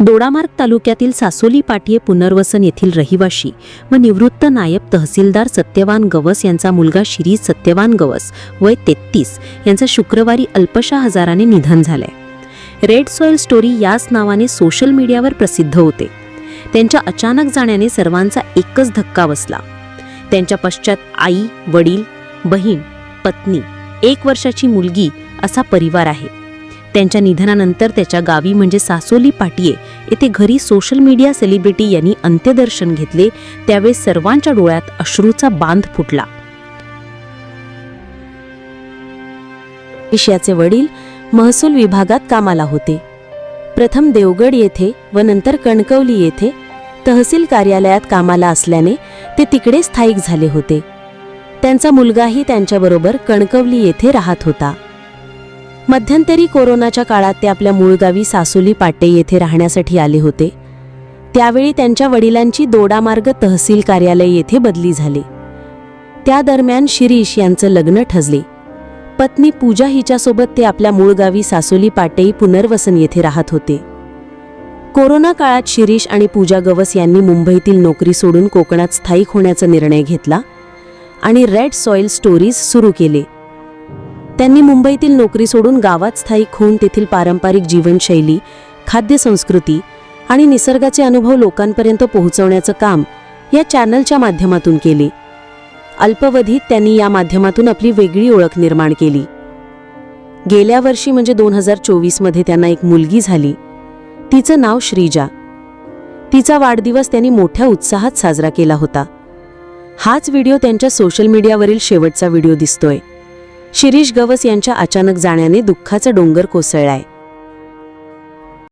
दोडामार्ग तालुक्यातील सासोली पाटीये पुनर्वसन येथील रहिवाशी व निवृत्त नायब तहसीलदार सत्यवान गवस यांचा मुलगा श्री सत्यवान गवस वय तेहतीस यांचं शुक्रवारी अल्पशा हजाराने निधन झालंय. रेड सॉइल स्टोरी याच नावाने सोशल मीडियावर प्रसिद्ध होते. त्यांच्या अचानक जाण्याने सर्वांचा एकच धक्का बसला. त्यांच्या पश्चात आई वडील बहीण पत्नी एक वर्षाची मुलगी असा परिवार आहे. त्यांच्या निधनानंतर त्याच्या गावी म्हणजे सासोली पाटिये येथे घरी सोशल मीडिया सेलिब्रिटी यांनी अंत्यदर्शन घेतले. त्यावेळेस सर्वांच्या डोळ्यात अश्रूचा बांध फुटला. विषयाचे वडील महसूल विभागात कामाला होते. प्रथम देवगड येथे व नंतर कणकवली येथे तहसील कार्यालयात कामाला असल्याने ते तिकडे स्थायिक झाले होते. त्यांचा मुलगाही त्यांच्याबरोबर कणकवली येथे राहत होता. मध्यंतरी कोरोनाच्या काळात ते आपल्या मूळ गावी पाटे येथे राहण्यासाठी आले होते. त्यावेळी त्यांच्या वडिलांची दोडामार्ग तहसील कार्यालय येथे बदली झाली. त्या दरम्यान शिरीष यांचं लग्न ठजले पत्नी पूजा हिच्यासोबत ते आपल्या मूळ गावी सासोली पाटेई पुनर्वसन येथे राहत होते. कोरोना काळात शिरीष आणि पूजा गवस यांनी मुंबईतील नोकरी सोडून कोकणात स्थायिक होण्याचा निर्णय घेतला आणि रेड सॉइल स्टोरीज सुरू केले. त्यांनी मुंबईतील नोकरी सोडून गावात स्थायिक होऊन तेथील पारंपरिक जीवनशैली खाद्य संस्कृती आणि निसर्गाचे अनुभव लोकांपर्यंत पोहोचवण्याचं काम या चॅनलच्या माध्यमातून केले. अल्पवधीत त्यांनी या माध्यमातून आपली वेगळी ओळख निर्माण केली. गेल्या वर्षी म्हणजे दोन हजार चोवीसमध्ये त्यांना एक मुलगी झाली. तिचं नाव श्रीजा. तिचा वाढदिवस त्यांनी मोठ्या उत्साहात साजरा केला होता. हाच व्हिडिओ त्यांच्या सोशल मीडियावरील शेवटचा व्हिडिओ दिसतोय. शिरीष गवस यांच्या अचानक जाण्याने दुःखाचा डोंगर कोसळलाय.